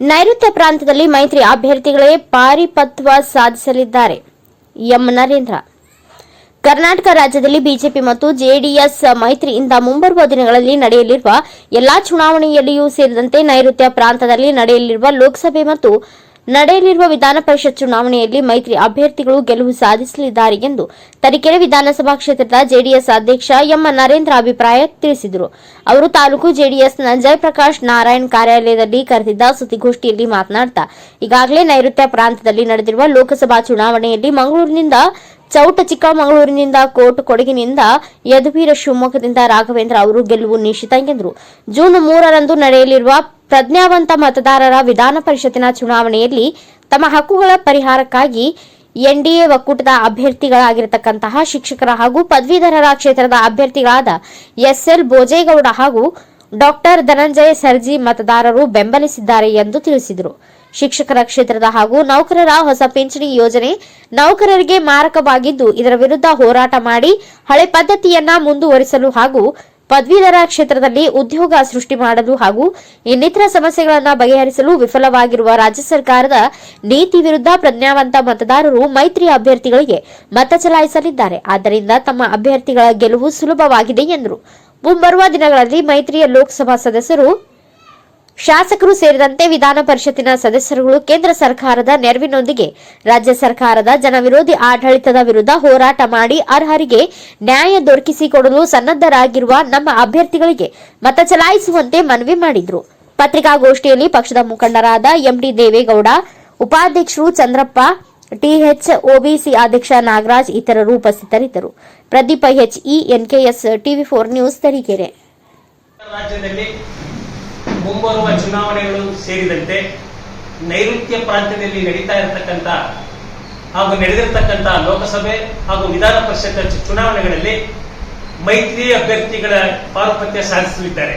ನೈಋತ್ಯ ಪ್ರಾಂತದಲ್ಲಿ ಮೈತ್ರಿ ಅಭ್ಯರ್ಥಿಗಳೇ ಪಾರಿಪತ್ವ ಸಾಧಿಸಲಿದ್ದಾರೆ. ಎಂ. ನರೇಂದ್ರ. ಕರ್ನಾಟಕ ರಾಜ್ಯದಲ್ಲಿ ಬಿಜೆಪಿ ಮತ್ತು ಜೆಡಿಎಸ್ ಮೈತ್ರಿಯಿಂದ ಮುಂಬರುವ ದಿನಗಳಲ್ಲಿ ನಡೆಯಲಿರುವ ಎಲ್ಲಾ ಚುನಾವಣೆಯಲ್ಲಿಯೂ ಸೇರಿದಂತೆ ನೈಋತ್ಯ ಪ್ರಾಂತದಲ್ಲಿ ನಡೆಯಲಿರುವ ಲೋಕಸಭೆ ಮತ್ತು ನಡೆಯಲಿರುವ ವಿಧಾನ ಪರಿಷತ್ ಚುನಾವಣೆಯಲ್ಲಿ ಮೈತ್ರಿ ಅಭ್ಯರ್ಥಿಗಳು ಗೆಲುವು ಸಾಧಿಸಲಿದ್ದಾರೆ ಎಂದು ತರೀಕೆರೆ ವಿಧಾನಸಭಾ ಕ್ಷೇತ್ರದ ಜೆಡಿಎಸ್ ಅಧ್ಯಕ್ಷ ಎಂ ನರೇಂದ್ರ ಅಭಿಪ್ರಾಯ ತಿಳಿಸಿದರು. ಅವರು ತಾಲೂಕು ಜೆಡಿಎಸ್ನ ಜಯಪ್ರಕಾಶ್ ನಾರಾಯಣ್ ಕಾರ್ಯಾಲಯದಲ್ಲಿ ಕರೆದಿದ್ದ ಸುದ್ದಿಗೋಷ್ಠಿಯಲ್ಲಿ ಮಾತನಾಡ್ತಾ, ಈಗಾಗಲೇ ನೈಋತ್ಯ ಪ್ರಾಂತದಲ್ಲಿ ನಡೆದಿರುವ ಲೋಕಸಭಾ ಚುನಾವಣೆಯಲ್ಲಿ ಮಂಗಳೂರಿನಿಂದ ಚೌಟ ಚಿಕ್ಕಮಗಳೂರಿನಿಂದ ಕೋಟ್ ಕೊಡಗಿನಿಂದ ಯದುವೀರ ಶಿವಮೊಗ್ಗದಿಂದ ರಾಘವೇಂದ್ರ ಅವರು ಗೆಲುವು ನಿಶ್ಚಿತ ಎಂದರು. ಜೂನ್ ಮೂರರಂದು ನಡೆಯಲಿರುವ ಪ್ರಜ್ಞಾವಂತ ಮತದಾರರ ವಿಧಾನ ಪರಿಷತ್ತಿನ ಚುನಾವಣೆಯಲ್ಲಿ ತಮ್ಮ ಹಕ್ಕುಗಳ ಪರಿಹಾರಕ್ಕಾಗಿ ಎನ್ಡಿಎ ಒಕ್ಕೂಟದ ಅಭ್ಯರ್ಥಿಗಳಾಗಿರತಕ್ಕಂತಹ ಶಿಕ್ಷಕರ ಹಾಗೂ ಪದವೀಧರರ ಕ್ಷೇತ್ರದ ಅಭ್ಯರ್ಥಿಗಳಾದ ಎಸ್ಎಲ್ ಬೋಜೇಗೌಡ ಹಾಗೂ ಡಾಕ್ಟರ್ ಧನಂಜಯ ಸರ್ಜಿ ಮತದಾರರು ಬೆಂಬಲಿಸಿದ್ದಾರೆ ಎಂದು ತಿಳಿಸಿದರು. ಶಿಕ್ಷಕರ ಕ್ಷೇತ್ರದ ಹಾಗೂ ನೌಕರರ ಹೊಸ ಪಿಂಚಣಿ ಯೋಜನೆ ನೌಕರರಿಗೆ ಮಾರಕವಾಗಿದ್ದು, ಇದರ ವಿರುದ್ಧ ಹೋರಾಟ ಮಾಡಿ ಹಳೆ ಪದ್ಧತಿಯನ್ನ ಮುಂದುವರಿಸಲು ಹಾಗೂ ಪದವೀಧರ ಕ್ಷೇತ್ರದಲ್ಲಿ ಉದ್ಯೋಗ ಸೃಷ್ಟಿ ಮಾಡಲು ಹಾಗೂ ಇನ್ನಿತರ ಸಮಸ್ಯೆಗಳನ್ನು ಬಗೆಹರಿಸಲು ವಿಫಲವಾಗಿರುವ ರಾಜ್ಯ ಸರ್ಕಾರದ ನೀತಿ ವಿರುದ್ಧ ಪ್ರಜ್ಞಾವಂತ ಮತದಾರರು ಮೈತ್ರಿ ಅಭ್ಯರ್ಥಿಗಳಿಗೆ ಮತ ಚಲಾಯಿಸಲಿದ್ದಾರೆ. ಆದ್ದರಿಂದ ತಮ್ಮ ಅಭ್ಯರ್ಥಿಗಳ ಗೆಲುವು ಸುಲಭವಾಗಿದೆ ಎಂದರು. ಮುಂಬರುವ ದಿನಗಳಲ್ಲಿ ಮೈತ್ರಿಯ ಲೋಕಸಭಾ ಸದಸ್ಯರು ಶಾಸಕರು ಸೇರಿದಂತೆ ವಿಧಾನ ಪರಿಷತ್ತಿನ ಸದಸ್ಯರುಗಳು ಕೇಂದ್ರ ಸರ್ಕಾರದ ನೆರವಿನೊಂದಿಗೆ ರಾಜ್ಯ ಸರ್ಕಾರದ ಜನವಿರೋಧಿ ಆಡಳಿತದ ವಿರುದ್ಧ ಹೋರಾಟ ಮಾಡಿ ಅರ್ಹರಿಗೆ ನ್ಯಾಯ ದೊರಕಿಸಿಕೊಡಲು ಸನ್ನದ್ಧರಾಗಿರುವ ನಮ್ಮ ಅಭ್ಯರ್ಥಿಗಳಿಗೆ ಮತ ಚಲಾಯಿಸುವಂತೆ ಮನವಿ ಮಾಡಿದರು. ಪತ್ರಿಕಾಗೋಷ್ಠಿಯಲ್ಲಿ ಪಕ್ಷದ ಮುಖಂಡರಾದ ಎಂಡಿ ದೇವೇಗೌಡ, ಉಪಾಧ್ಯಕ್ಷರು ಚಂದ್ರಪ್ಪ ಟಿಎಚ್ ಒಬಿಸಿ ಅಧ್ಯಕ್ಷ ನಾಗರಾಜ್ ಇತರರು ಉಪಸ್ಥಿತರಿದ್ದರು. Pradeep H E NKS TV four news Tarikere. ಮುಂಬರುವ ಚುನಾವಣೆಗಳು ಸೇರಿದಂತೆ ನೈಋತ್ಯ ಪ್ರಾಂತ್ಯದಲ್ಲಿ ನಡೀತಾ ಇರತಕ್ಕಂತ ಹಾಗೂ ನಡೆದಿರತಕ್ಕಂತ ಲೋಕಸಭೆ ಹಾಗೂ ವಿಧಾನ ಪರಿಷತ್ ಚುನಾವಣೆಗಳಲ್ಲಿ ಮೈತ್ರಿ ಅಭ್ಯರ್ಥಿಗಳ ಪಾರುಪತ್ಯ ಸಾಧಿಸಲಿದ್ದಾರೆ.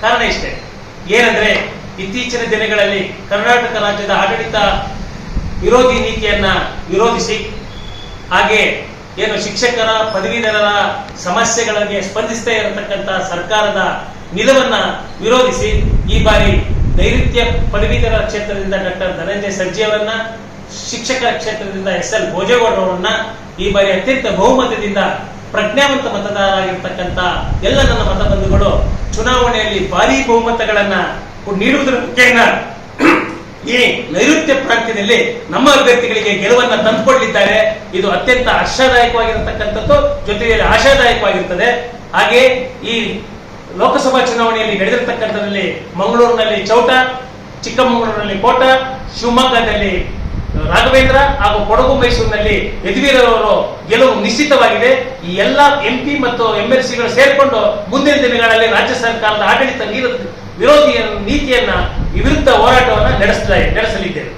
ಕಾರಣ ಇಷ್ಟೇ. ಏನಂದ್ರೆ, ಇತ್ತೀಚಿನ ದಿನಗಳಲ್ಲಿ ಕರ್ನಾಟಕ ರಾಜ್ಯದ ಆಡಳಿತ ವಿರೋಧಿ ನೀತಿಯನ್ನ ವಿರೋಧಿಸಿ, ಹಾಗೆ ಏನು ಶಿಕ್ಷಕರ, ಪದವೀಧರರ ಸಮಸ್ಯೆಗಳಿಗೆ ಸ್ಪಂದಿಸ್ತಾ ಇರತಕ್ಕಂತ ಸರ್ಕಾರದ ನಿಲುವನ್ನ ವಿರೋಧಿಸಿ ಈ ಬಾರಿ ನೈಋತ್ಯ ಪದವೀಧರ ಕ್ಷೇತ್ರದಿಂದ ಡಾಕ್ಟರ್ ಧನಂಜಯ ಸರ್ಜಿ ಅವರನ್ನ ಶಿಕ್ಷಕರ ಕ್ಷೇತ್ರದಿಂದ ಎಸ್ ಎಲ್ ಭೋಜೇಗೌಡ ಅವರನ್ನ ಈ ಬಾರಿ ಅತ್ಯಂತ ಬಹುಮತದಿಂದ ಪ್ರಜ್ಞಾವಂತ ಮತದಾರರಾಗಿರ್ತಕ್ಕಂಥ ಎಲ್ಲ ನನ್ನ ಮತಬಂಧುಗಳು ಚುನಾವಣೆಯಲ್ಲಿ ಭಾರಿ ಬಹುಮತಗಳನ್ನ ನೀಡುವುದರ ಮುಖೇನ ಈ ನೈಋತ್ಯ ಪ್ರಾಂತ್ಯದಲ್ಲಿ ನಮ್ಮ ಅಭ್ಯರ್ಥಿಗಳಿಗೆ ಗೆಲುವನ್ನ ತಂದುಕೊಳ್ಳಿದ್ದಾರೆ ಇದು ಅತ್ಯಂತ ಹರ್ಷದಾಯಕವಾಗಿರತಕ್ಕಂಥದ್ದು ಜೊತೆಯಲ್ಲಿ ಆಶಾದಾಯಕವಾಗಿರ್ತದೆ. ಹಾಗೆ ಈ ಲೋಕಸಭಾ ಚುನಾವಣೆಯಲ್ಲಿ ನಡೆದಿರತಕ್ಕಂಥದ್ರಲ್ಲಿ ಮಂಗಳೂರಿನಲ್ಲಿ ಚೌಟ, ಚಿಕ್ಕಮಗಳೂರಿನಲ್ಲಿ ಕೋಟ, ಶಿವಮೊಗ್ಗದಲ್ಲಿ ರಾಘವೇಂದ್ರ ಹಾಗೂ ಕೊಡಗು ಮೈಸೂರಿನಲ್ಲಿ ಯದುವೀರವರು ಗೆಲುವು ನಿಶ್ಚಿತವಾಗಿದೆ. ಈ ಎಲ್ಲ ಎಂಪಿ ಮತ್ತು ಎಂಎಲ್ ಸಿಗಳು ಸೇರಿಕೊಂಡು ಮುಂದಿನ ದಿನಗಳಲ್ಲಿ ರಾಜ್ಯ ಸರ್ಕಾರದ ಆಡಳಿತ ವಿರೋಧಿಯ ನೀತಿಯನ್ನ ವಿರುದ್ಧ ಹೋರಾಟವನ್ನ ನಡೆಸಲಿದ್ದೇವೆ.